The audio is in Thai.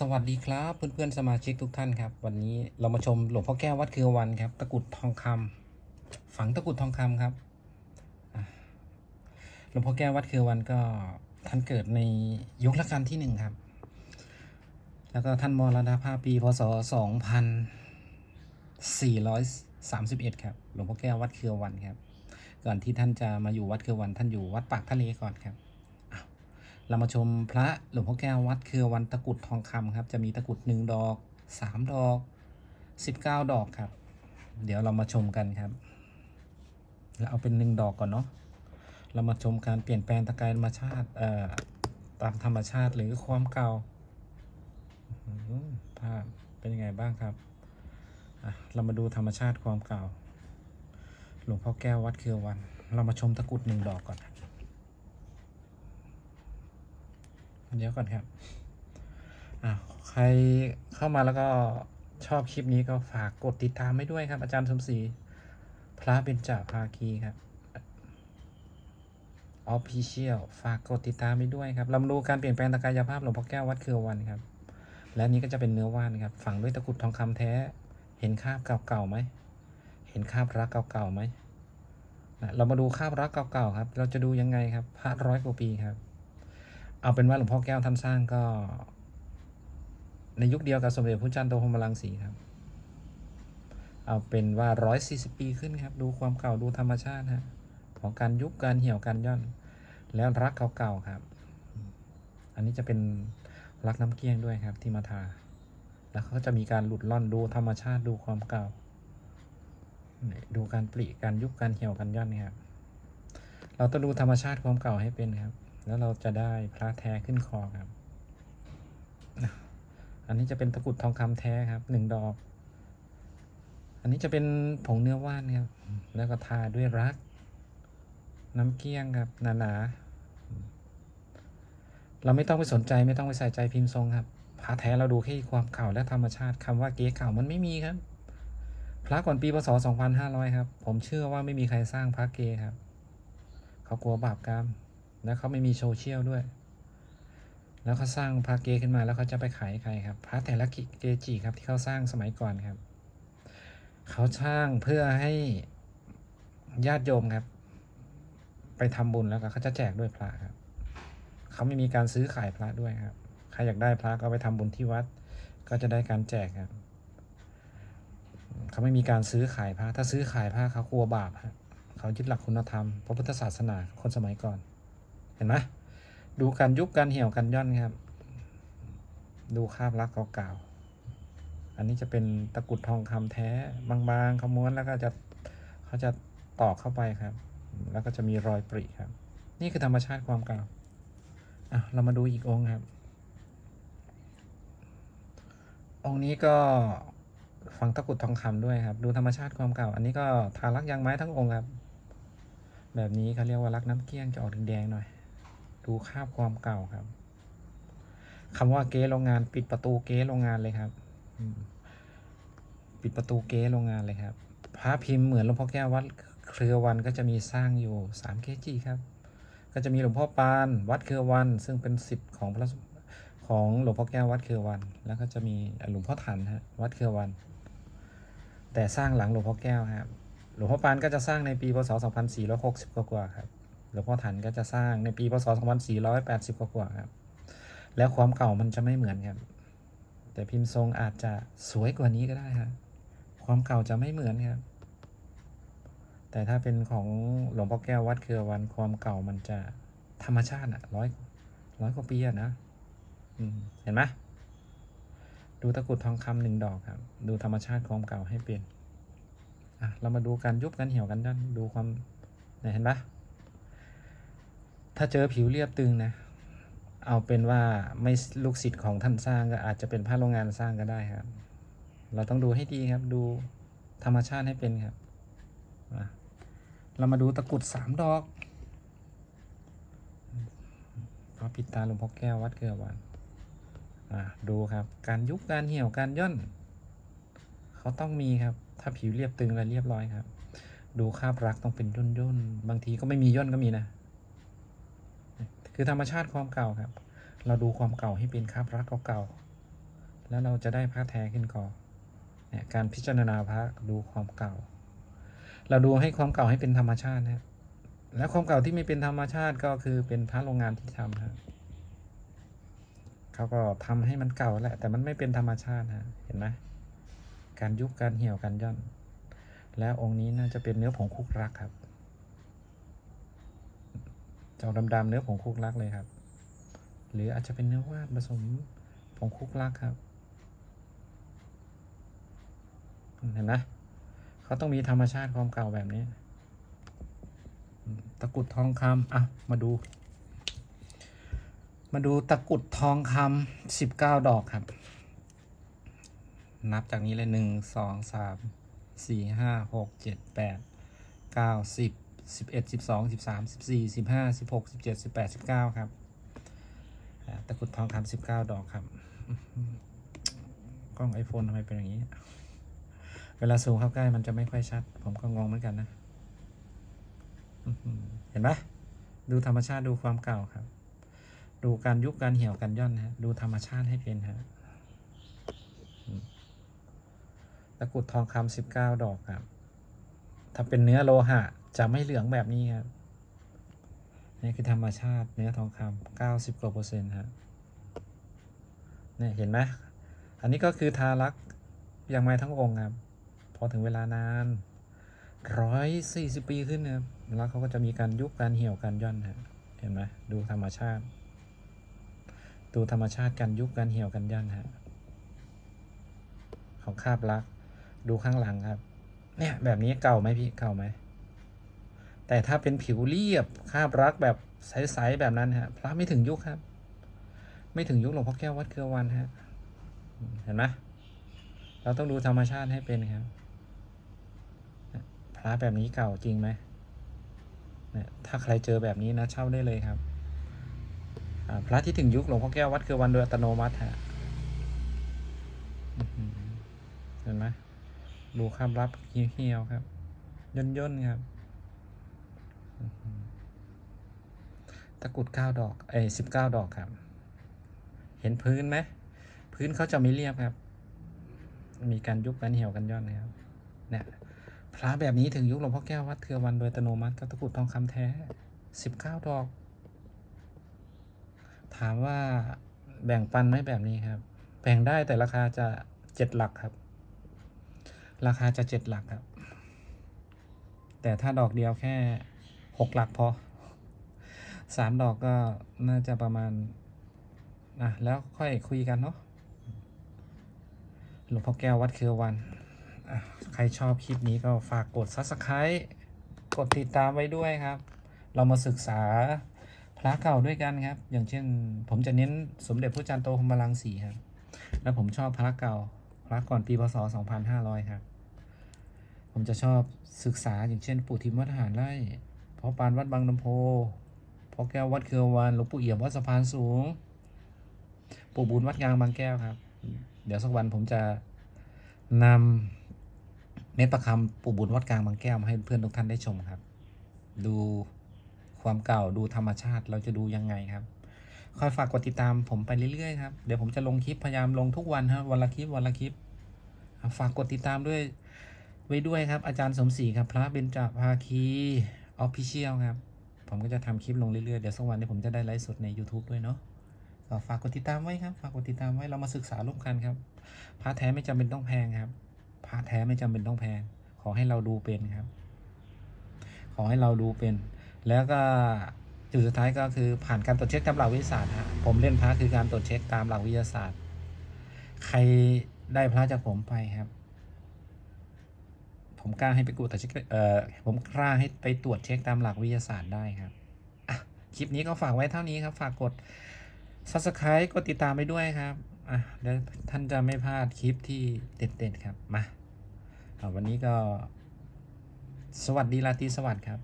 สวัสดีครับเพื่อนๆสมาชิกทุกท่านครับ วันนี้เรามาชมหลวงพ่อแก้ววัดคือวันครับ ตะกุดทองคำฝังตะกุดทองคำครับหลวงพ่อแก้ววัดคือวันก็ท่านเกิดในยุครัชกาลที่หนึ่งครับ แล้วก็ท่านมรณภาพปีพศสองพันสี่ร้อยสามสิบเอ็ดครับหลวงพ่อแก้ววัดคือวันครับ ก่อนที่ท่านจะมาอยู่วัดคือวันท่านอยู่วัดปากทะเลก่อนครับ เรามาชมพระหลวงพ่อแก้ววัดคือวันตะกุดทองคำครับ จะมีตะกุดหนึ่งดอกสามดอกสิบเก้าดอกครับ เดี๋ยวเรามาชมกันครับเราเอาเป็นหนึ่งดอกก่อนเนาะเรามาชมการเปลี่ยนแปลงตะกายธรรมชาติเอ่อตามธรรมชาติหรือความเก่าภาพเป็นยังไงบ้างครับเรามาดูธรรมชาติความเก่า หลวงพ่อแก้ววัดคือวัน เรามาชมตะกุดหนึ่งดอกก่อน เดี๋ยวก่อนครับอ่าใครเข้ามาแล้วก็ชอบคลิปนี้ก็ฝากกดติดตามให้ด้วยครับ อาจารย์สมศรีพระเบญจภาคีครับออฟฟิเชียลฝากกดติดตามไปด้วยครับลำดูการเปลี่ยนแปลงตะกายภาพหลวงพ่อแก้ววัดเครือวันครับ และนี้ก็จะเป็นเนื้อว่านครับ ฝังด้วยตะกุดทองคำแท้ เห็นคาบเก่าๆไหม เห็นคาบรักเก่าๆไหม เรามาดูคาบรักเก่าๆครับ เราจะดูยังไงครับพระร้อยกว่าปีครับ เอาเป็นว่าหลวงพ่อแก้วท่านสร้างก็ ในยุคเดียวกับสมเด็จพระจันทร์โตพรหมรังสีครับ เอาเป็นว่าร้อยสี่สิบปีขึ้นครับ ดูความเก่าดูธรรมชาติฮะของการยุบการเหี่ยวการย่อน แล้วรักเก่าๆครับ อันนี้จะเป็นรักน้ำเกลี้ยงด้วยครับที่มาทา แล้วเขาก็จะมีการหลุดล่อนดูธรรมชาติดูความเก่าดูการปริการยุบการเหี่ยวการย่อนนี่ครับเราต้องดูธรรมชาติความเก่าให้เป็นครับ แล้วเราจะได้พระแท้ขึ้นคอครับ อันนี้จะเป็นตะกุดทองคำแท้ครับหนึ่งดอก อันนี้จะเป็นผงเนื้อว่านครับ แล้วก็ทาด้วยรัก น้ำเกลี้ยงครับหนาๆเราไม่ต้องไปสนใจไม่ต้องไปใส่ใจพิมพ์ทรงครับพระแท้เราดูแค่ความเก่าและธรรมชาติคำว่าเก๊เก่ามันไม่มีครับพระก่อนปีพศ 2500 ครับ ผมเชื่อว่าไม่มีใครสร้างพระเกครับ เขากลัวบาปกรรม แล้วเขาไม่มีโซเชียลด้วย แล้วเขาสร้างพระเกขึ้นมาแล้วเขาจะไปขายใครครับ พระแต่ละเกจิครับที่เขาสร้างสมัยก่อนครับ เขาสร้างเพื่อให้ญาติโยมครับ ไปทำบุญแล้วก็เขาจะแจกด้วยพระครับ เขาไม่มีการซื้อขายพระด้วยครับ ใครอยากได้พระก็ไปทำบุญที่วัด ก็จะได้การแจกครับ เขาไม่มีการซื้อขายพระ ถ้าซื้อขายพระเขากลัวบาปครับเขายึดหลักคุณธรรมพระพุทธศาสนาคนสมัยก่อน เห็นไหมดูการยุบการเหี่ยวการย่อนครับ ดูคราบรักเก่าๆอันนี้จะเป็นตะกุดทองคำแท้บางๆเขาม้วนแล้วก็จะเขาจะตอกเข้าไปครับ แล้วก็จะมีรอยปริครับ นี่คือธรรมชาติความเก่าอะเรามาดูอีกองค์ครับ องค์นี้ก็ฝังตะกุดทองคำด้วยครับ ดูธรรมชาติความเก่า อันนี้ก็ทารักยางไม้ทั้งองค์ครับ แบบนี้เขาเรียกว่ารักน้ำเกลี้ยงจะออกแดงๆหน่อย ดูคาบความเก่าครับคำว่าเก๊โรงงาน ปิดประตูเก๊โรงงานเลยครับปิดประตูเก๊โรงงานเลยครับ พระพิมพ์เหมือนหลวงพ่อแก้ววัดเครือวันก็จะมีสร้างอยู่สามเกจิครับ ก็จะมีหลวงพ่อปานวัดเครือวัน ซึ่งเป็นสิทธิ์ของพระของหลวงพ่อแก้ววัดเครือวัน แล้วก็จะมีหลวงพ่อถันฮะวัดเครือวัน แต่สร้างหลังหลวงพ่อแก้วครับหลวงพ่อปานก็จะสร้างในปีพศ 2460 กว่าๆครับ หลวงพ่อถันก็จะสร้างในปีพศ 2480 กว่าครับ แล้วความเก่ามันจะไม่เหมือนครับ แต่พิมพ์ทรงอาจจะสวยกว่านี้ก็ได้ครับความเก่าจะไม่เหมือนครับ แต่ถ้าเป็นของหลวงพ่อแก้ววัดเครือวันความเก่ามันจะธรรมชาติอะร้อยร้อยกว่าปีอะนะเห็นไหมดูตะกรุดทองคำหนึ่งดอกครับ ดูธรรมชาติความเก่าให้เป็นอะเรามาดูการยุบกันเหี่ยวกันด้านดูความเนี่ยเห็นปะ ถ้าเจอผิวเรียบตึงนะ เอาเป็นว่าไม่ลูกศิษย์ของท่านสร้างก็อาจจะเป็นพระโรงงานสร้างก็ได้ครับ เราต้องดูให้ดีครับ ดูธรรมชาติให้เป็นครับ เรามาดูตะกุดสามดอกพระปิดตาหลวงพ่อแก้ววัดเกลือวันอะดูครับ การยุบการเหี่ยวการย่น เขาต้องมีครับ ถ้าผิวเรียบตึงและเรียบร้อยครับ ดูคาบรักต้องเป็นย่นย่นๆบางทีก็ไม่มีย่นก็มีนะ คือธรรมชาติความเก่าครับ เราดูความเก่าให้เป็นคราบรักเก่าแล้วเราจะได้พระแท้ขึ้นก่อเนี่ยการพิจารณาพระดูความเก่า เราดูให้ความเก่าให้เป็นธรรมชาตินะและความเก่าที่ไม่เป็นธรรมชาติก็คือเป็นพระโรงงานที่ทำฮะเขาก็ทำให้มันเก่าแหละ แต่มันไม่เป็นธรรมชาติฮะเห็นไหมการยุบการเหี่ยวการย่อน แล้วองค์นี้น่าจะเป็นเนื้อผงคุกรักครับ จอกดำๆเนื้อผงคุกรักเลยครับ หรืออาจจะเป็นเนื้อว่านผสมผงคุกรักครับเห็นไหมเขาต้องมีธรรมชาติความเก่าแบบนี้ ตะกุดทองคำอะ มาดู มาดูตะกุดทองคำสิบเก้าดอกครับ นับจากนี้เลยหนึ่งสองสามสี่ห้าหกเจ็ดแปดเก้าสิบ สิบเอ็ดสิบสองสิบสามสิบสี่สิบห้าสิบหกสิบเจ็ดสิบแปดสิบเก้าครับตะกุดทองคำสิบเก้าดอกครับ กล้องไอโฟนทำไมเป็นอย่างนี้ เวลาซูมเข้าใกล้มันจะไม่ค่อยชัด ผมก็งงเหมือนกันนะ เห็นไหมดูธรรมชาติดูความเก่าครับ ดูการยุบการเหี่ยวการย่อนฮะ ดูธรรมชาติให้เป็นฮะตะกุดทองคำสิบเก้าดอกครับ ถ้าเป็นเนื้อโลหะ จะไม่เหลืองแบบนี้ครับ นี่คือธรรมชาติเนื้อทองคำเก้าสิบกว่าเปอร์เซ็นต์ฮะเนี่ยเห็นไหมอันนี้ก็คือทารักยังไม่ทั้งองค์ครับ พอถึงเวลานานร้อยสี่สิบปีขึ้นนะครับแล้วเขาก็จะมีการยุบการเหี่ยวการย่อนฮะเห็นไหมดูธรรมชาติ ดูธรรมชาติการยุบการเหี่ยวการย่อนฮะของคาบลัก ดูข้างหลังครับ เนี่ยแบบนี้เก่าไหมพี่เก่าไหม แต่ถ้าเป็นผิวเรียบคาบรักแบบใสๆแบบนั้นฮะพระไม่ถึงยุคครับ ไม่ถึงยุคหลวงพ่อแก้ววัดเครือวันฮะเห็นไหมเราต้องดูธรรมชาติให้เป็นครับพระแบบนี้เก่าจริงไหมเนี่ยถ้าใครเจอแบบนี้นะเช่าได้เลยครับพระที่ถึงยุคหลวงพ่อแก้ววัดเครือวันโดยอัตโนมัติฮะเห็นไหมดูคาบรับเหี่ยวครับ ย่นย่นๆครับอื้อหือ ตะกรุดเก้าดอกเอ้สิบเก้าดอกครับ เห็นพื้นไหม พื้นเขาจะไม่เรียบครับ มีการยุบกันเหี่ยวกันย่อนนะครับ เนี่ยพระแบบนี้ถึงยุคหลวงพ่อแก้ววัดเทือวันโดยอัตโนมัติกับตะกรุดทองคำแท้สิบเก้าดอก ถามว่าแบ่งปันไหมแบบนี้ครับ แบ่งได้แต่ราคาจะเจ็ดหลักครับ ราคาจะเจ็ดหลักครับ แต่ถ้าดอกเดียวแค่หกหลักพอ สามดอกก็น่าจะประมาณอะแล้วค่อยคุยกันเนาะหลวงพ่อแก้ววัดเครือวัน ใครชอบคลิปนี้ก็ฝากกด subscribe กดติดตามไว้ด้วยครับ เรามาศึกษาพระเก่าด้วยกันครับ อย่างเช่น ผมจะเน้นสมเด็จพระจันทร์โตพรหมลังสีครับ แล้วผมชอบพระเก่า พระก่อนปีพศ 2500 ครับ ผมจะชอบศึกษาอย่างเช่น ปู่ทิมวัดทหารไร่พ่อปานวัดบางน้ำโพ พ่อแก้ววัดเครือวันหลวงปู่เอี่ยมวัดสะพานสูง ปู่บุญวัดยางบางแก้วครับ เดี๋ยวสักวันผมจะนำเน็ตประคำปู่บุญวัดกลางบางแก้วมาให้เพื่อนทุกท่านได้ชมครับ ดูความเก่าดูธรรมชาติเราจะดูยังไงครับคอยฝากกดติดตามผมไปเรื่อยๆครับ เดี๋ยวผมจะลงคลิปพยายามลงทุกวันครับวันละคลิปวันละคลิป ฝากกดติดตามด้วยไว้ด้วยครับ อาจารย์สมศรีครับ พระเบญจภาคีออฟฟิเชียลครับ ผมก็จะทำคลิปลงเรื่อยๆ เดี๋ยวสักวันนี้ผมจะได้ไลฟ์สดใน YouTube ด้วยเนาะก็ฝากกดติดตามไว้ครับ ฝากกดติดตามไว้เรามาศึกษาร่วมกันครับพระแท้ไม่จำเป็นต้องแพงครับพระแท้ไม่จำเป็นต้องแพง ขอให้เราดูเป็นครับ ขอให้เราดูเป็น แล้วก็จุดสุดท้ายก็คือผ่านการตรวจเช็คตามหลักวิทยาศาสตร์ฮะผมเล่นพระคือการตรวจเช็คตามหลักวิทยาศาสตร์ ใครได้พระจากผมไปครับ ผมกล้าให้ไปตรวจเช็คเอ่อผมกล้าให้ไปตรวจเช็คตามหลักวิทยาศาสตร์ได้ครับอะคลิปนี้ก็ฝากไว้เท่านี้ครับ ฝากกด subscribe กดติดตามไปด้วยครับอะเดี๋ยวท่านจะไม่พลาดคลิปที่เด็ดๆครับมาอะวันนี้ก็ สวัสดีราตรีสวัสดิ์ครับ